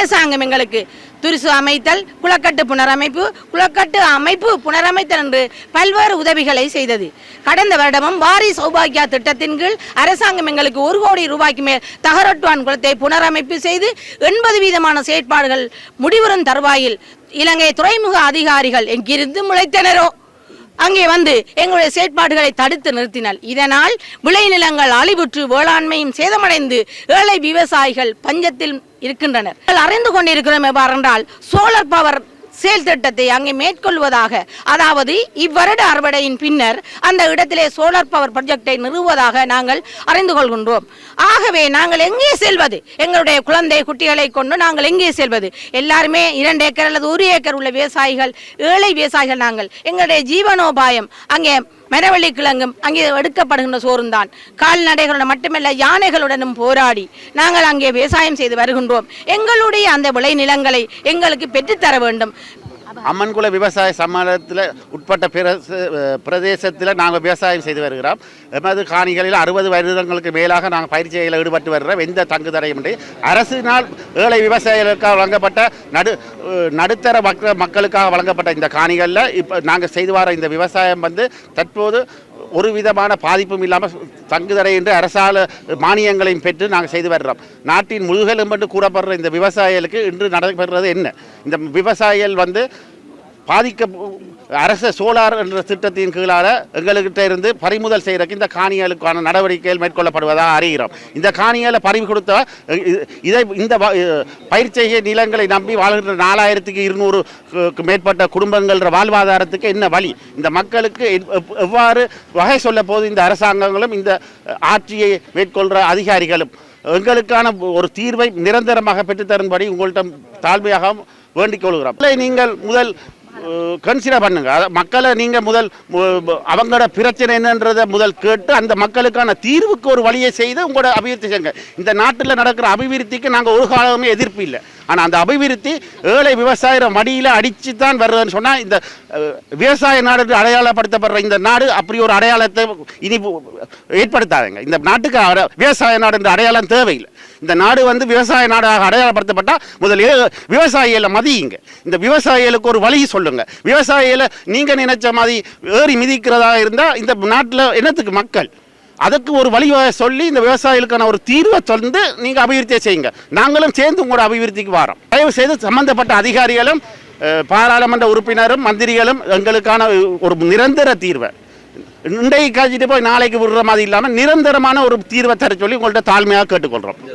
அரசாங்கம் எங்களுக்கு துரிசு அமைத்தல் குளக்கட்டு புனரமைப்பு குளக்கட்டு அமைப்பு புனரமைத்தல் என்று பல்வேறு உதவிகளை செய்தது. கடந்த வருடமும் வாரி சௌபாகியா திட்டத்தின் கீழ் அரசாங்கம் எங்களுக்கு ஒரு கோடி ரூபாய்க்கு மேல் தகரட்டுவான் குளத்தை புனரமைப்பு செய்து எண்பது வீதமான செயற்பாடுகள் முடிவரும் தருவாயில் இலங்கை துறைமுக அதிகாரிகள் எங்கிருந்து முளைத்தனரோ? அங்கே வந்து எங்களுடைய செயற்பாடுகளை தடுத்து நிறுத்தினால் இதனால் விளைநிலங்கள் அழிவுற்று வேளாண்மையும் சேதமடைந்து ஏழை விவசாயிகள் பஞ்சத்தில் இருக்கின்றனர். அறிந்து கொண்டிருக்கிறோம் எவ்வாறென்றால் சோலார் பவர் செயல் திட்டத்தை அங்கே மேற்கொள்வதாக. அதாவது இவ்வருட அறுவடையின் பின்னர் அந்த இடத்திலே சோலார் பவர் ப்ரொஜெக்டை நிறுவுவதாக நாங்கள் அறிந்து கொள்கின்றோம். ஆகவே நாங்கள் எங்கே செல்வது? எங்களுடைய குழந்தை குட்டிகளை கொண்டு நாங்கள் எங்கே செல்வது? எல்லாருமே இரண்டு ஏக்கர் அல்லது ஒரு ஏக்கர் உள்ள விவசாயிகள் ஏழை விவசாயிகள் நாங்கள். எங்களுடைய ஜீவனோபாயம் அங்கே மரவள்ளி கிழங்கும் அங்கே எடுக்கப்படுகின்ற சோறும் தான் கால்நடைகளுடன் மட்டுமல்ல யானைகளுடனும் போராடி நாங்கள் அங்கே விவசாயம் செய்து வருகின்றோம். எங்களுடைய அந்த விளைநிலங்களை எங்களுக்கு பெற்றுத்தர வேண்டும். அம்மன்குல விவசாய சம்மேளனத்தில் உட்பட்ட பிரச பிரதேசத்தில் நாங்கள் விவசாயம் செய்து வருகிறோம். எமது காணிகளில் அறுபது வருடங்களுக்கு மேலாக நாங்கள் பயிற்சியில் ஈடுபட்டு வருகிறோம். எந்த தங்கு தடையுமின்றி அரசினால் ஏழை விவசாயிகளுக்காக வழங்கப்பட்ட நடு நடுத்தர மக்கள் மக்களுக்காக வழங்கப்பட்ட இந்த காணிகளில் இப்போ நாங்கள் செய்து வர இந்த விவசாயம் வந்து தற்போது ஒரு விதமான பாதிப்பும் இல்லாமல் தங்குதடை என்று அரசால மானியங்களையும் பெற்று நாங்கள் செய்து வருகிறோம் நாட்டின் முதுகெலும் என்று கூறப்படுற இந்த விவசாயிகளுக்கு இன்று நடைபெறுறது என்ன? இந்த விவசாயிகள் வந்து பாதிக்க அரச சோலார் என்ற திட்டத்தின் கீழாக எங்கள்கிட்ட இருந்து பறிமுதல் செய்கிறக்கு இந்த காணிகளுக்கான நடவடிக்கைகள் மேற்கொள்ளப்படுவதாக அறிகிறோம். இந்த காணிகளை பறிவு கொடுத்த இதை இந்த வ- பயிர் நிலங்களை நம்பி வாழ்கின்ற நாலாயிரத்துக்கு இருநூறு மேற்பட்ட குடும்பங்கள வாழ்வாதாரத்துக்கு என்ன வழி? இந்த மக்களுக்கு எவ்வாறு வகை சொல்ல போது இந்த அரசாங்கங்களும் இந்த ஆட்சியை மேற்கொள்கிற அதிகாரிகளும் எங்களுக்கான ஒரு தீர்வை நிரந்தரமாக பெற்றுத்தரும்படி உங்கள்கிட்ட தாழ்மையாக வேண்டிக் கொள்கிறோம். நீங்கள் முதல் கன்சிடர் பண்ணுங்க. மக்களை நீங்க முதல் அவங்களோட பிரச்சனை என்னன்றதை முதல் கேட்டு அந்த மக்களுக்கான தீர்வுக்கு ஒரு வழியை செய்து உங்களோட அபிவிருத்தி செய்யுங்க. இந்த நாட்டில் நடக்கிற அபிவிருத்திக்கு நாங்கள் ஒரு காலமே எதிர்ப்பு இல்லை. ஆனால் அந்த அபிவிருத்தி ஏழை விவசாயிற மடியில் அடித்து தான் வருதுன்னு சொன்னால் இந்த விவசாய நாடு என்று அடையாளப்படுத்தப்படுற இந்த நாடு அப்படி ஒரு அடையாளத்தை இனி ஏற்படுத்தாதுங்க. இந்த நாட்டுக்கு விவசாய நாடு என்ற அடையாளம் தேவையில்லை. இந்த நாடு வந்து விவசாய நாடாக அடையாளப்படுத்தப்பட்டால் முதல் ஏ- விவசாயிகளை மதியுங்க. இந்த விவசாயிகளுக்கு ஒரு வழி சொல்லுங்கள் விவசாயிகளை நீங்கள் நினைச்ச மாதிரி ஏறி மிதிக்கிறதா இருந்தால் இந்த நாட்டில் என்னத்துக்கு மக்கள்? அதுக்கு ஒரு வழி சொல்லி இந்த விவசாயிகளுக்கான ஒரு தீர்வை தந்து நீங்கள் அபிவிருத்தியை செய்யுங்க. நாங்களும் சேர்ந்து உங்களோட அபிவிருத்திக்கு வரோம். தயவு செய்து சம்பந்தப்பட்ட அதிகாரிகளும் பாராளுமன்ற உறுப்பினரும் மந்திரிகளும் எங்களுக்கான ஒரு நிரந்தர தீர்வை. இன்றைக்கு கழிச்சிட்டு போய் நாளைக்கு விடுற மாதிரி இல்லாமல் நிரந்தரமான ஒரு தீர்வை தர சொல்லி உங்கள்கிட்ட தாழ்மையாக கேட்டுக்கொள்கிறோம்